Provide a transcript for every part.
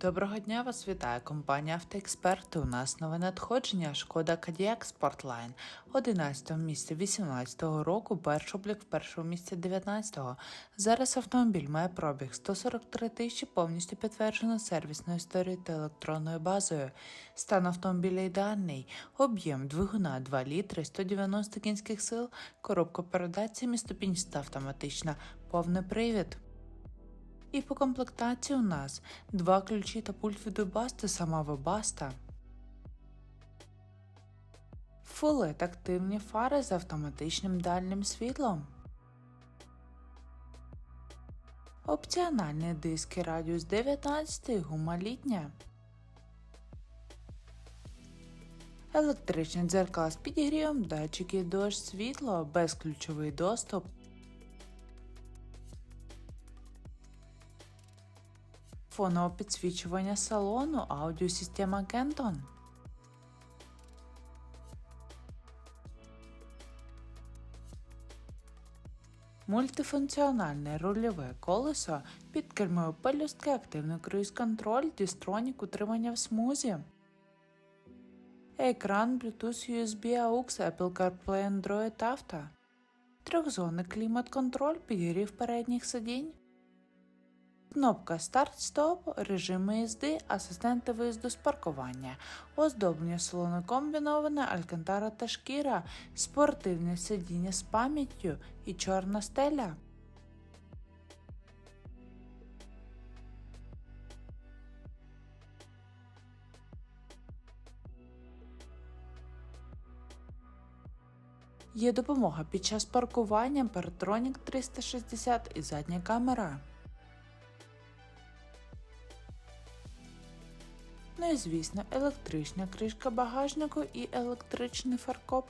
Доброго дня вас вітає компанія Автоексперти. У нас нове надходження Шкода Кадіак Спортлайн 11 місці 18 року, перший облік в першому місці 19-го. Зараз автомобіль має пробіг 143 тисячі, повністю підтверджено сервісною історією та електронною базою. Стан автомобіля ідеальний, об'єм двигуна 2 літри, 190 кінських сил, коробка передач 7 ступінчаста автоматична, повний привід. І по комплектації у нас два ключі та пульт від Webasto, сама Webasto. Фулет активні фари з автоматичним дальнім світлом. Опціональні диски радіус 19 гума літня. Електричні дзеркала з підігрівом, датчики дощ світло, безключовий доступ. Фонове підсвічування салону, аудіосистема Kenton. Мультифункціональне рульове колесо, підкермові пелюстки, активний круїз-контроль, дістронік, утримання в смузі. Екран Bluetooth USB AUX Apple CarPlay Android Auto. Трьохзонний клімат-контроль, підігрів передніх сидінь. Кнопка старт-стоп, режими їзди, асистенти виїзду з паркування, оздоблення салону комбіноване, алькантара та шкіра, спортивне сидіння з пам'яттю і чорна стеля. Є допомога під час паркування, Paratronic 360 і задня камера. Ну і звісно, електрична кришка багажнику і електричний фаркоп.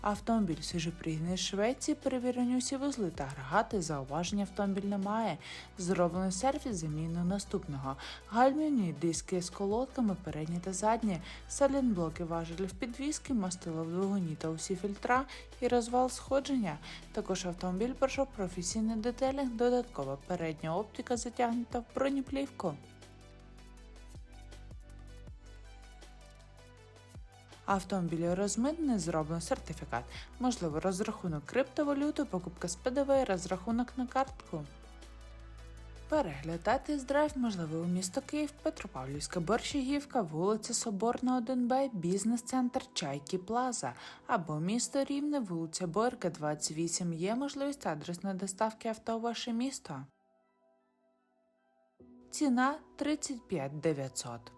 Автомобіль свіже пригнаний з Швеції, перевірені усі вузли та агрегати, зауваження автомобіль немає. Зроблений сервіс заміну наступного. Гальмівні диски з колодками передні та задні, салінблоки важелів підвіски, мастило в двигуні та усі фільтра і розвал сходження. Також автомобіль пройшов професійний детелінг, додаткова передня оптика затягнута в бронеплівку. Автомобілі розмитний зроблено сертифікат, можливо розрахунок криптовалюти, покупка з ПДВ, розрахунок на картку. Перегляд та тест-драйв можливий у місто Київ, Петропавлівська Борщагівка, вулиця Соборна, 1Б, бізнес-центр Чайки Плаза або місто Рівне, вулиця Борка, 28. Є можливість адресної доставки авто в ваше місто. Ціна 35 900.